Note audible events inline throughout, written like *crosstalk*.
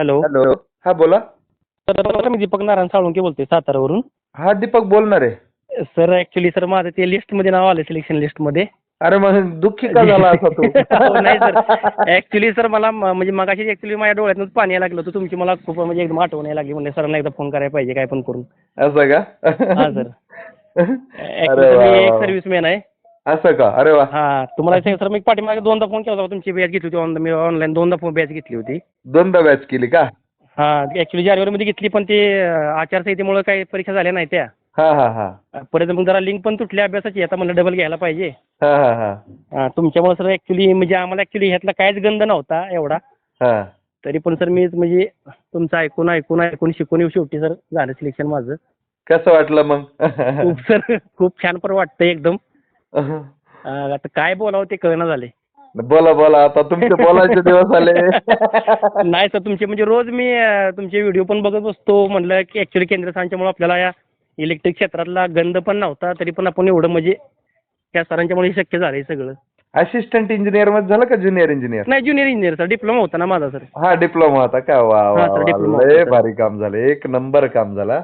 Hello. Hello. हा बोला. तर मी दीपक नारायण साळुंके बोलतोय सातारावरून. हा दीपक बोलणार आहे सर ऍक्च्युली सर माझं ते लिस्टमध्ये नाव आलं सिलेक्शन लिस्टमध्ये अरे मग दुःखी का झाला असा तू? *laughs* हो, नाही सर ऍक्च्युली सर मला म- म्हणजे मगाशी ऍक्च्युली माझ्या डोळ्यातून पाणी यायला लागलं होतं. तुमची मला खूप म्हणजे एकदम आठवण यायला लागली. म्हणजे सरांना एकदा फोन करायला पाहिजे काय पण करून. असं का? हा सर *laughs* अरे वा एक वा. सर्व्हिसमॅन आहे. असं का? अरे वा. हा तुम्हाला सांग सर मी पाठीमागे दोनदा फोन केला होता तुमची बॅच घेतली होती ऑन मी ऑनलाईन दोनदा फोन बॅच घेतली होती. दोनदा बॅच केली का? हा ऍक्च्युली जानेवारीमध्ये घेतली पण ते आचारसंहितेमुळे काही परीक्षा झाल्या नाही त्या. हा हा हा. परत मग जरा लिंक पण तुटली अभ्यासाची आता म्हणलं डबल घ्यायला पाहिजे. हा हा हा. हा, तुमच्यामुळे सर ऍक्च्युली म्हणजे आम्हाला ऍक्च्युली ह्यातला काहीच गंध नव्हता एवढा. तरी पण सर मी म्हणजे तुमचं ऐकून ऐकून ऐकून शिकून शेवटी सर झालं सिलेक्शन माझं. कसं वाटलं मग? खूप सर खूप छान पण वाटतं एकदम. आता काय बोलावं ते कळना झाले बोला बोला आता तुमचे बोलायचे दिवस आले. *laughs* नाही सर तुमचे म्हणजे रोज मी अं, तुमचे व्हिडिओ पण बघत बसतो. म्हणलं की ऍक्च्युली केंद्र सरकारच्यामुळे आपल्याला या इलेक्ट्रिक क्षेत्रातला गंध पण नव्हता तरी पण आपण एवढं म्हणजे त्या सरांच्यामुळे हे शक्य झालंय सगळं. असिस्टंट इंजिनियरमध्ये झालं का ज्युनियर इंजिनियर नाही ज्युनियर इंजिनियर सर डिप्लोमा होता ना माझा सर. हा डिप्लोमा होता. का वा वा हा, वा. डिप्लोमा लय होता. भारी काम झालं. एक नंबर काम झालं.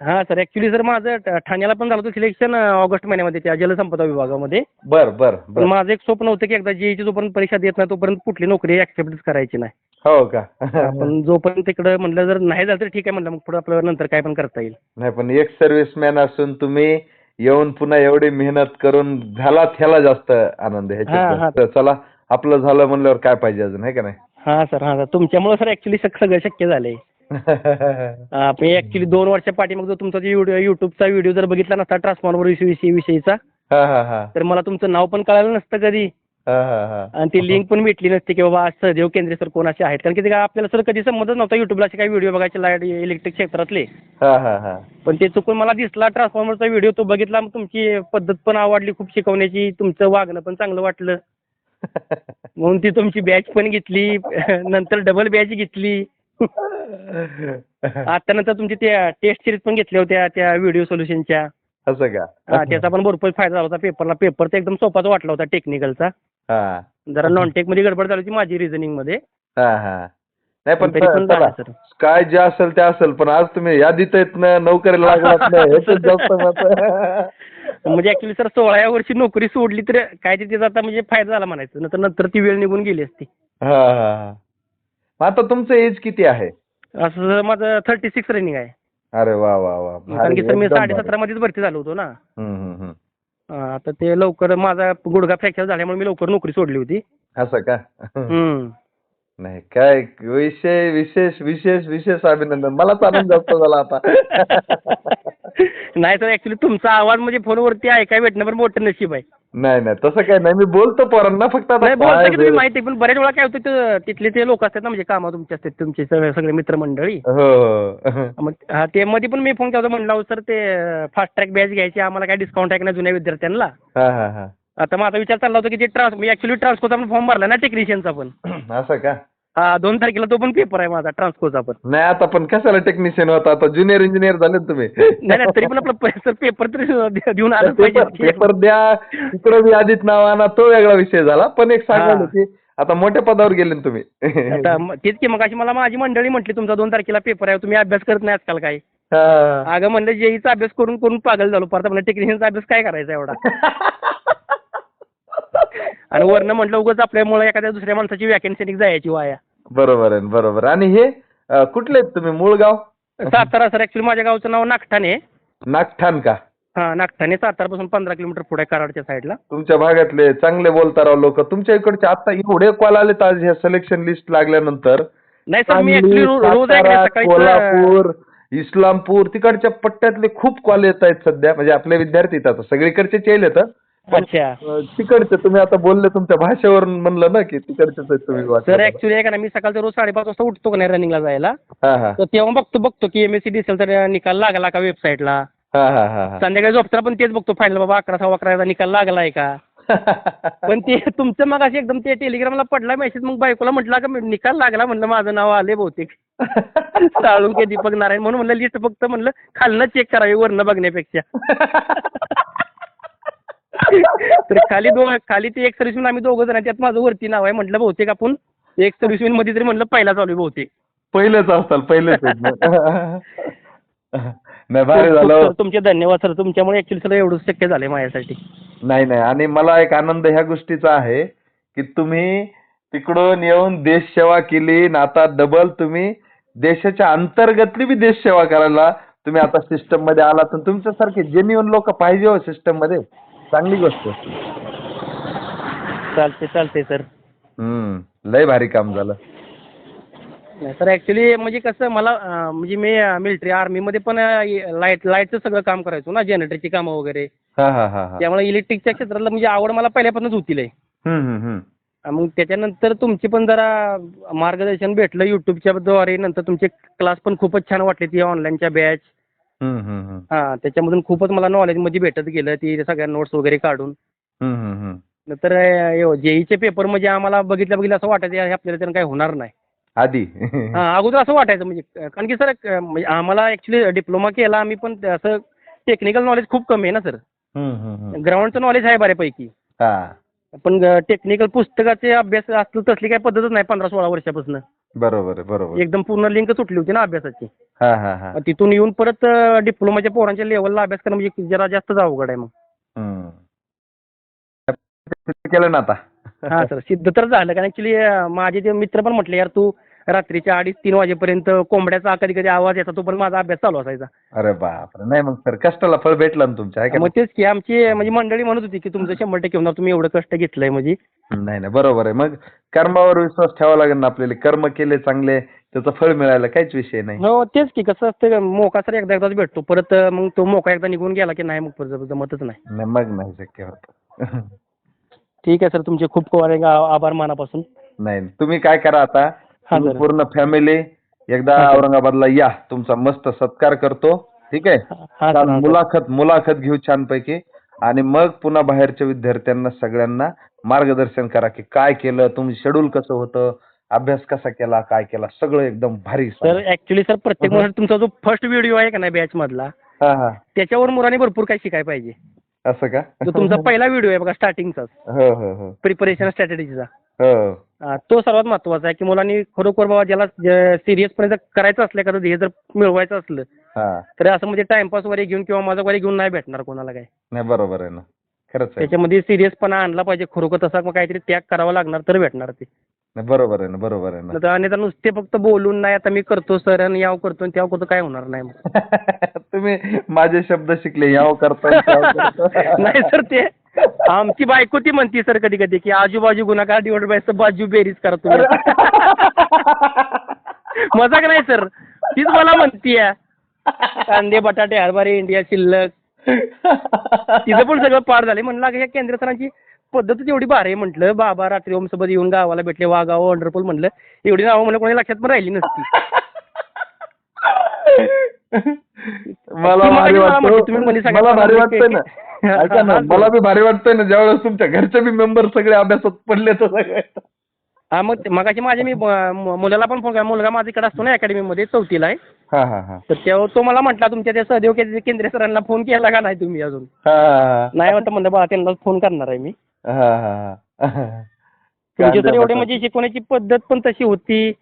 हा सर ऍक्च्युली सर माझं ठ- ठाण्याला पण झालं होतं सिलेक्शन ऑगस्ट महिन्यामध्ये त्या जलसंपदा विभागामध्ये. बर बर पण बर माझं एक स्वप्न होतं की एकदा जेईची जोपर्यंत परीक्षा देत नाही तोपर्यंत कुठली नोकरी ऍक्सेप्टच करायची नाही. हो का? पण *laughs* जोपर्यंत तिकडं म्हणलं जर नाही झालं तर ठीक आहे म्हणलं मग पुढे आपल्याला नंतर काय पण करता येईल. नाही पण एक सर्व्हिसमॅन असून तुम्ही येऊन पुन्हा एवढी मेहनत करून झाला ह्याला जास्त आनंद आहे हा, हा. ह्याच्यात. चला आपलं झालं म्हणल्यावर काय पाहिजे अजून आहे का नाही? हा सर हा सर तुमच्यामुळे सर ऍक्च्युली सगळं शक्य झालंय. *laughs* मी ऍक्च्युली दोन वर्षा पाठीमाग जो तुमचा युट्यूबचा व्हिडिओ जर बघितला नसता ट्रान्सफॉर्मर विषयी विषयीचा तर मला तुमचं नाव पण कळालं नसतं कधी. आणि ती लिंक पण भेटली नसती की बाबा सहदेव केंद्रे सर कोण असे आहेत? कारण की ते काय आपल्याला सर कधी समजत नव्हता युट्यूबला असे काही व्हिडिओ बघायचे लाइट इलेक्ट्रिक क्षेत्रातले. पण ते चुकून मला दिसला ट्रान्सफॉर्मरचा व्हिडिओ तो बघितला मग तुमची पद्धत पण आवडली खूप शिकवण्याची तुमचं वागणं पण चांगलं वाटलं. *laughs* म्हणून ती तुमची बॅच पण घेतली नंतर डबल बॅच घेतली. *laughs* आता नंतर तुमची त्या टेस्ट सिरीज पण घेतल्या होत्या त्या व्हिडिओ सोल्युशनच्या असं का? हा, त्याचा पण भरपूर फायदा झाला होता पेपरला पेपर तर एकदम सोपाच वाटला होता टेक्निकलचा हा. जरा नॉन टेकमध्ये गडबड झाली होती माझी रिझनिंगमध्ये. हा हा. नाही पण तरी पण चला, झालं सर. काय जे असेल ते असेल पण आज तुम्ही यादीत येत ना नोकरीला लागलात *laughs* जास्त *laughs* म्हणजे ऍक्च्युली सर सोळाव्या वर्षी नोकरी सोडली तर काय ते त्याचा आता म्हणजे फायदा झाला म्हणायचं. नंतर नंतर ती वेळ निघून गेली असती. हा हा हा. आता तुमचं एज किती आहे? असं माझं थर्टी सिक्स रनिंग आहे. अरे वा वा वा. कारण की सर मी एकदम साडे भारी. सतरा मध्येच भरती झालो होतो ना. हम्म, हम्म, हम्म. आता ते लवकर माझा गुडघा फ्रॅक्चर झाल्यामुळे मी लवकर नोकरी सोडली होती. असं का? हम्म. नाही काय विषय विशेष विशेष विशेष अभिनंदन. मलाच आनंद जास्त झाला आता. नाही सर ऍक्च्युली तुमचा आवाज म्हणजे फोनवरती ऐकाय भेटणं पण मोठं नशीब आहे. नाही नाही तसं काय नाही. मी बोलतो पोरांना फक्त आता नाही बोलता काय की तुम्ही वेळ- माहिती आहे, पण बऱ्याच वेळा काय होतं ते तिथले ते लोक असतात ना म्हणजे कामं तुमचे असतात तुमचे सगळे सगळे मित्रमंडळी. हो हो मग हा ते मध्ये पण मी फोन केला होता म्हणलं अहो सर ते फास्ट ट्रॅक बॅच घ्यायची आम्हाला काय डिस्काउंट आहे का नाही जुन्या विद्यार्थ्यांना? हा हा हा. आता माझा विचार चालला होता की ते ट्रान्स मी ऍक्च्युली ट्रान्सकोचा पण फॉर्म भरला ना टेक्निशियनचा पण. असं का? हा दोन तारखेला तो पण पेपर आहे माझा ट्रान्सकोचा पण नाही आता पण कशाला टेक्निशियन होता? आता ज्युनियर इंजिनियर झाले ना तुम्ही. नाही नाही तरी पण आपलं *laughs* सर पेपर तरी दे- देऊन आलं पेपर पाहिजे. पेपर द्या. तिकडे बी नाव आणा तो वेगळा विषय झाला. पण एक सांगायला हा. की आता मोठ्या पदावर गेले ना तुम्ही. आता म- तेच की मग अशी मला माझी मंडळी म्हटली तुमचा दोन तारखेला पेपर आहे तुम्ही अभ्यास करत नाही आजकाल काय हा. अगं म्हणलं जेईचा अभ्यास करून करून पागल झालो. परत म्हणलं टेक्निशियनचा अभ्यास काय करायचा एवढा? *laughs* आणि वरनं म्हटलं उगाच आपल्यामुळे एखाद्या दुसऱ्या माणसाची वॅकन्सी जायची वाया. बरोबर आहे बरोबर आणि हे कुठले आहेत तुम्ही? मूळ गाव? सातारा सर ऍक्च्युली माझ्या गावचं नाव नागठाणे आहे. नागठाण का? हा नागठाणे सातारापासून पंधरा किलोमीटर पुढे कराडच्या साईडला तुमच्या भागातले चांगले बोलता राव लोक तुमच्या इकडचे आता एवढे कॉल आले आज ह्या सिलेक्शन लिस्ट लागल्यानंतर. नाही सर मी रोज सातारा, कोल्हापूर इस्लामपूर तिकडच्या पट्ट्यातले खूप कॉल येत आहेत सध्या. म्हणजे आपले विद्यार्थी येतात सगळीकडचे येईल येतं पण अच्छा. तिकडचे तुम्ही आता बोलले तुमच्या भाषेवरून म्हणलं ना की तिकडचेच आहेत तुम्ही सर. ऍक्च्युली आहे ना मी सकाळचं रोज साडेपाच वाजता उठतो का नाही रनिंगला जायला? हा हा. तर तेव्हा बघतो बघतो की एमएससी डिसेलचा निकाल लागला का वेबसाईटला हा हा हा हा. संध्याकाळी झोपताना पण तेच बघतो फायनल बाबा अकरा सव्वा अकराचा निकाल लागलाय का? *laughs* पण ते तुमचं मग अशी एकदम ते टेलिग्रामला पडला मेसेज मग बायकोला म्हटलं का निकाल लागला म्हणलं माझं नाव आले बहुतेक. *laughs* साळुंके दीपक नारायण म्हणून म्हणलं लिस्ट फक्त म्हणलं खालनं चेक करावी वरनं बघण्यापेक्षा. *laughs* *laughs* तर खाली दोन खाली ते एक सर्व्हिसमॅन आम्ही दोघं जण. त्यात माझं वरती नाव आहे म्हटलं बहुतेक आपण. एक सर्व्हिसमॅनमध्ये तरी म्हणलं पहिला चालू आहे बहुतेक. पहिलेच असताल पहिलेच ना. नाही भारी झालं. तुमचे धन्यवाद सर. तुमच्यामुळे ऍक्च्युली सर एवढं शक्य झालंय माझ्यासाठी. नाही नाही. आणि मला एक आनंद ह्या गोष्टीचा आहे की तुम्ही तिकडून येऊन देश सेवा केली आणि आता डबल तुम्ही देशाच्या अंतर्गतली बी देश सेवा करायला तुम्ही आता सिस्टममध्ये आला तर तुमच्यासारखे जेन्युअन लोक पाहिजे हो सिस्टममध्ये. चांगली गोष्ट. चालते चालते सर. हम्म लय भारी काम झालं. नाही सर ऍक्च्युली म्हणजे कसं मला अं, म्हणजे मी मिलिटरी आर्मीमध्ये पण लाइट लाईटचं सगळं काम करायचो ना जनरेटरची कामं वगैरे. हा हा हा हा. त्यामुळे इलेक्ट्रिकच्या क्षेत्रातलं म्हणजे आवड मला पहिल्यापासूनच होती लय. हम्म हम्म हम्म. अं, मग त्याच्यानंतर तुमची पण जरा मार्गदर्शन भेटलं युट्यूबच्या द्वारे. नंतर तुमचे क्लास पण खूपच छान वाटले ती ऑनलाईनच्या बॅच हां त्याच्यामधून खूपच मला नॉलेजमध्ये भेटत गेलं ती सगळ्या नोट्स वगैरे काढून. नंतर जेईचे पेपर म्हणजे आम्हाला बघितल्या बघितलं असं वाटायचं "यार, आपल्याला त्यानं काही होणार नाही. आधी. हां अगोदर असं वाटायचं म्हणजे कारण की सर म्हणजे आम्हाला ॲक्च्युली डिप्लोमा केला आम्ही पण असं टेक्निकल नॉलेज खूप कमी आहे ना सर. ग्राउंडचं नॉलेज आहे बऱ्यापैकी. पण टेक्निकल पुस्तकाचे अभ्यास असलं तसली काही पद्धतच नाही पंधरा सोळा वर्षापासून. बरोबर आहे बरोबर एकदम पूर्ण लिंक सुटली होती ना अभ्यासाची. हा हा हा. मग तिथून येऊन परत डिप्लोमाच्या पोरांच्या लेवलला अभ्यास करणं म्हणजे जरा जास्तच अवघड आहे मग. हम्म. केलं ना आता. हा सर सिद्ध तर झालं. कारण ऍक्च्युली माझे ते मित्र पण म्हटले यार तू रात्रीच्या अडीच तीन वाजेपर्यंत कोंबड्याचा कधी कधी आवाज यायचा तोपर्यंत माझा अभ्यास चालू असायचा. अरे बाप नाही मग सर कष्टाला फळ भेटलं ना तुमच्या का मग तेच की आमची म्हणजे मंडळी म्हणत होती की तुमचं शंभर टक्के होणार तुम्ही एवढं कष्ट घेतलंय म्हणजे. नाही? नाही नाही बरोबर आहे. मग कर्मावर विश्वास ठेवावा लागेल ना आपल्याला? कर्म केले चांगले त्याचं फळ मिळायला काहीच विषय नाही. हो तेच की कसं असतं मोका सर एकदा एकदाच भेटतो परत मग तो मोका एकदा निघून गेला की नाही मग परत जमतच नाही. नाही, मग नाही शक्य होत. ठीक आहे सर तुमचे खूप खूप आभार मनापासून. नाही तुम्ही काय करा आता? पूर्ण फॅमिली एकदा. औरंगाबादला या. तुमचा मस्त सत्कार करतो. ठीक आहे? छान. मुलाखत मुलाखत घेऊ छानपैकी. आणि मग पुन्हा बाहेरच्या विद्यार्थ्यांना सगळ्यांना मार्गदर्शन करा की काय केलं तुमचं शेड्यूल कसं होतं अभ्यास कसा केला काय केला सगळं एकदम भारी सर. ऍक्च्युली सर प्रत्येक तुमचा जो फर्स्ट व्हिडिओ आहे का नाही बॅच मधला त्याच्यावर मुलांनी भरपूर काही शिकायला पाहिजे. असं का? तुमचा *laughs* पहिला व्हिडिओ आहे बघा स्टार्टिंगचा प्रिपरेशन स्ट्रॅटेजीचा हो. तो सर्वात महत्त्वाचा आहे की मुलांनी खरोखर बाबा ज्याला सिरियसपणे जर करायचं असलं एखादं ध्येय जर मिळवायचं असलं हा. तर असं म्हणजे टाइमपास वगैरे घेऊन किंवा माझा वगैरे घेऊन नाही भेटणार कोणाला काय नाही बरोबर आहे ना. खरंच आहे. त्याच्यामध्ये सिरियसपणा आणला पाहिजे खरोखर तसा मग काहीतरी त्याग करावा लागणार तर भेटणार ते. नाही बरोबर आहे ना बरोबर आहे ना. नाहीतर आणि तर नुसते फक्त बोलून नाही आता मी करतो सर आणि याव करतो आणि त्याव करतो काय होणार नाही मग. *laughs* तुम्ही माझे शब्द शिकले याव करता. *laughs* नाही सर ते आमची बायको ती म्हणती सर कधी कधी की आजूबाजू गुन्हागार डिवाइड बाय बाजू बेरीज करा तुम्ही. *laughs* मजाक नाही सर. तीच मला म्हणतीय. कांदे बटाटे हरभरे इंडिया शिल्लक. तिचं पण सगळं पार झाले म्हणलं या केंद्र सरांची पद्धतच एवढी भारी आहे. म्हटलं बाबा रात्री ओमसोबत येऊन गावाला भेटले वागाव वंडरफुल म्हणलं एवढी नावं म्हणलं कोणी लक्षात पण राहिली नसती. मला भारी मला वाटतं. मला ना. ऐका ना *laughs* मला बी भारी वाटतंय ना ज्यावेळेस तुमच्या घरचे बी मेंबर सगळे अभ्यासात पडले तर सगळे. हा मग मगाशी माझ्या मी ब- मु- मुलाला पण फोन केला. मुलगा माझा इकडे असतो ना अकॅडमीमध्ये चौथीला आहे. हा हा हा. तर तेव्हा तो मला म्हटला तुमच्या त्या सहदेव केंद्र केंद्रीय सरांना फोन केला का नाही तुम्ही अजून? हा नाही वाटतं म्हणलं बा त्यांना फोन करणार आहे मी. हा हा हा. तुमची तर एवढे. म्हणजे शिकवण्याची पद्धत पण तशी होती.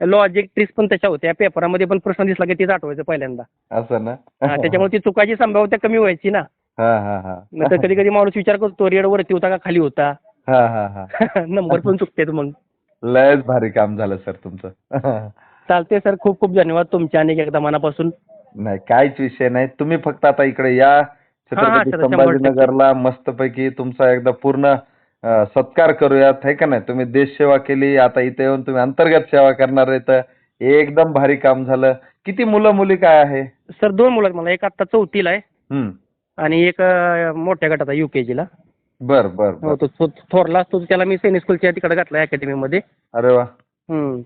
लॉजिक ट्रिक्स पण तशा होत्या. पेपरामध्ये पण प्रश्न दिसला की तेच आठवायचं पहिल्यांदा. असं ना? हा, त्याच्यामुळे ती चुकाची संभाव्यता कमी व्हायची ना. हा हा हा. नंतर कधी कधी माणूस विचार करतो रेड वरती होता का खाली होता? हा हा हा. *laughs* नंबर पण चुकते मग. लयच भारी काम झालं सर तुमचं. *laughs* चालते सर. खूप खूप धन्यवाद तुमच्या आणि एकदा मनापासून. नाही काहीच विषय नाही. तुम्ही फक्त आता इकडे या. छत्रपती सर, शंभर टक्के. संभाजीनगरला मस्तपैकी तुमचा एकदा पूर्ण अं, सत्कार करूयात है का नाही? तुम्ही देश सेवा केली आता इथे येऊन तुम्ही अंतर्गत सेवा करणार आहे तर एकदम भारी काम झालं. किती मुलं मुली काय आहे? सर दोन मुलं आहेत मला. एक आत्ता चौथीला आहे. हम्म. आणि एक मोठ्या गटात आहे युकेजीला बर बर हो बर. तो थोरला असतो त्याला मी सैनिक स्कूलच्या तिकडे घातला अकॅडमीमध्ये अरे वा. हम्म.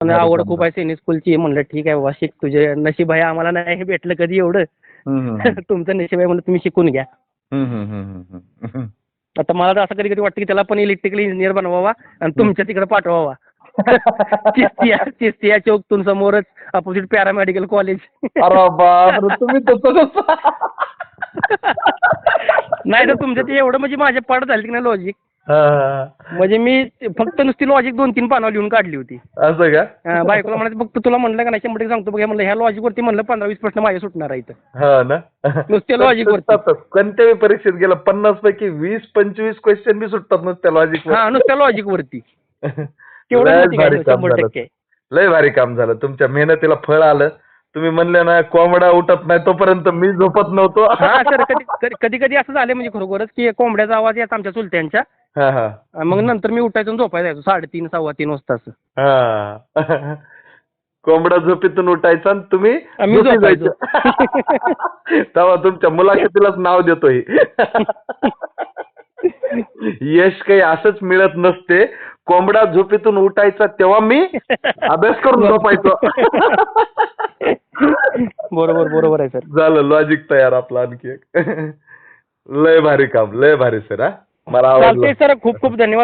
पण बरं, आवड बरं. खूप आहे सैनिक स्कूलची म्हणलं ठीक आहे बाबा शिक तुझे नशीब आहे आम्हाला नाही भेटलं कधी एवढं. हम्म, हम्म, *laughs* तुमचं नशीब आहे म्हणलं तुम्ही शिकून घ्या. हम्म, हम्म, हम्म, हम्म, हम्म. आता मला तर असं कधी कधी वाटतं की त्याला पण इलेक्ट्रिकल इंजिनियर बनवावा आणि तुमच्या तिकडे पाठवावा. *laughs* चिस्तिया चिस्तिया चौकतून समोरच अपोजिट पॅरामेडिकल कॉलेज अरे बाप तुम्ही *laughs* तसंच नाही तर तुमचं ते एवढं म्हणजे माझ्या पाठ झाली की नाही लॉजिक म्हणजे मी फक्त नुसती लॉजिक दोन तीन पानावर लिहून काढली होती. असं का? अं, बायकोला म्हणायचं फक्त तुला म्हणलं का नाही शंभर टक्के सांगतो बघ म्हणलं ह्या लॉजिक वरती म्हणलं पंधरा वीस प्रश्न माझे सुटणार आहे इथं हा ना? नुसत्या logic वरती. कोणत्याही परीक्षेत गेलं पन्नास पैकी वीस पंचवीस क्वेश्चन बी सुटतात नुसत्या लॉजिक हा नुसत्या लॉजिक वरती. *laughs* तेवढं लय नव्हती काय भारी काम शंभर झालं. टक्के. लय भारी काम झालं. तुमच्या मेहनतीला फळ आलं. तुम्ही म्हणले ना कोंबडा उठत नाही तोपर्यंत मी झोपत नव्हतो. हा सर कधी कधी- कधी कधी असं झालं म्हणजे खरोखरच की कोंबड्याचा आवाज येत आमच्या चुलत्यांच्या. हा हा. आणि मग नंतर मी उठायचो आणि झोपायला जायचो साडेतीन सव्वा तीन वाजता असं. हा. कोंबडा झोपेतून उठायचा आणि तुम्ही आम्ही झोपी झोपायचो. जायचे. *laughs* तेव्हा तुमच्या मुलाखतीलाच नाव देतोय. *laughs* यश काही असंच मिळत नसते. कोंबडा झोपेतून उठायचा तेव्हा मी अभ्यास करून झोपायचो. *laughs* बरोबर बरोबर आहे सर. झालं लॉजिक तयार आपलं आणखी एक. *laughs* लय भारी काम लय भारी सर हा. मला आवडलं. सर. खूप खूप धन्यवाद.